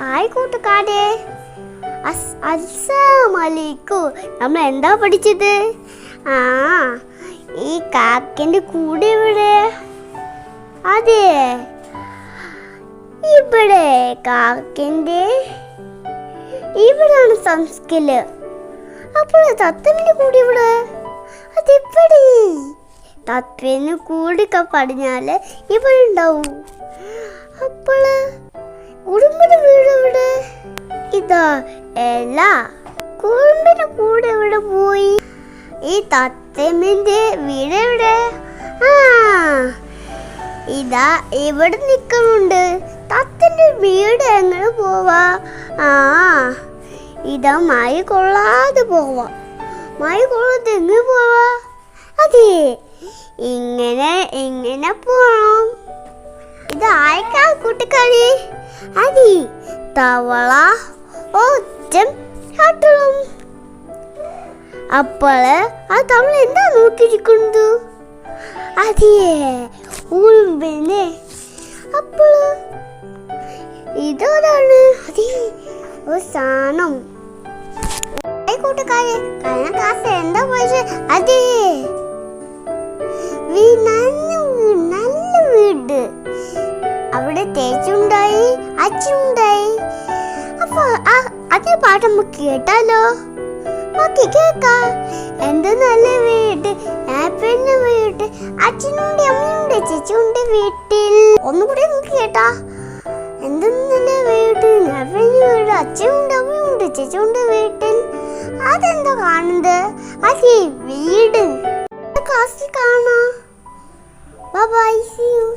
ആയി കൂട്ടുകാരെ. അസ്- അസ്സലാമലൈക്കും നമ്മൾ എന്താ പഠിച്ചത്? ആ ഈ കാക്കന്റെ കൂടെ ഇവിടെ. അതെ. ഇവിടെ കാക്കന്റെ ഇവിടാണ് സംസ്കൽ. അപ്പോൾ തത്തമ്മിന്റെ കൂടെ ഇവിടെ? അതെപ്പടി തത്വന് കൂടിക്ക പറഞ്ഞാൽ ഇവിടെ ഉണ്ടാവും. അപ്പോൾ അല്ല കുടുംബന്റെ കൂടെ എവിടെ പോയി. ഈ തത്തമ്മിന്റെ വീട് എവിടെ? ആ ഇതാ ഇവിടെ നിൽക്കുന്നുണ്ട്. തത്തന്റെ വീട് എങ്ങനെ പോവാ? ആ ഇതാ മായ കൊള്ളാതെ പോവാ. മായ കൊള്ളാതെ എങ്ങനെ പോവാ? അതെ ഇങ്ങനെ ഇങ്ങനെ പോണം. ഇത് ആയിക്കാ കൂട്ടുകാരി? അതി തവള ഒറ്റം കാട്ടണം അപ്പോൾ ആ തവള എന്താ നോക്കിയിരിക്കുന്നത് അതെ ഉറുമ്പിനെ അപ്പോൾ ഇതൊരാണ് അതെ ഒരു സാധനം ഏയ് കൂട്ടുകാരെ കഴിഞ്ഞ ക്ലാസ് എന്താ പോയത് അതെ വീ- നല്ല വീട് നല്ല വീട് അവിടെ തേച്ചുണ്ടായി അച്ഛനുണ്ടായി അപ്പൊ ആ- അതേ പാട്ട് കേട്ടാലോ? ഓക്കെ കേക്കാം. എന്ത് നല്ല വീട്. ആപ്പിളിന്റെ വീട്. അച്ഛനുണ്ട് അമ്മയുണ്ട് ചേച്ചിയുണ്ട് വീട്ടിൽ. ഒന്നുകൂടി നമുക്ക് കേട്ടാ. എന്ത് നല്ല വീട്. ആപ്പിളിന്റെ വീട്. അച്ഛനുണ്ട് അമ്മയുണ്ട് ചേച്ചിയുണ്ട് വീട്ടിൽ. അതെന്താ കാണുന്നത്? അതെ വീട്. ക്ലാസ്സിൽ കാണാ. By C U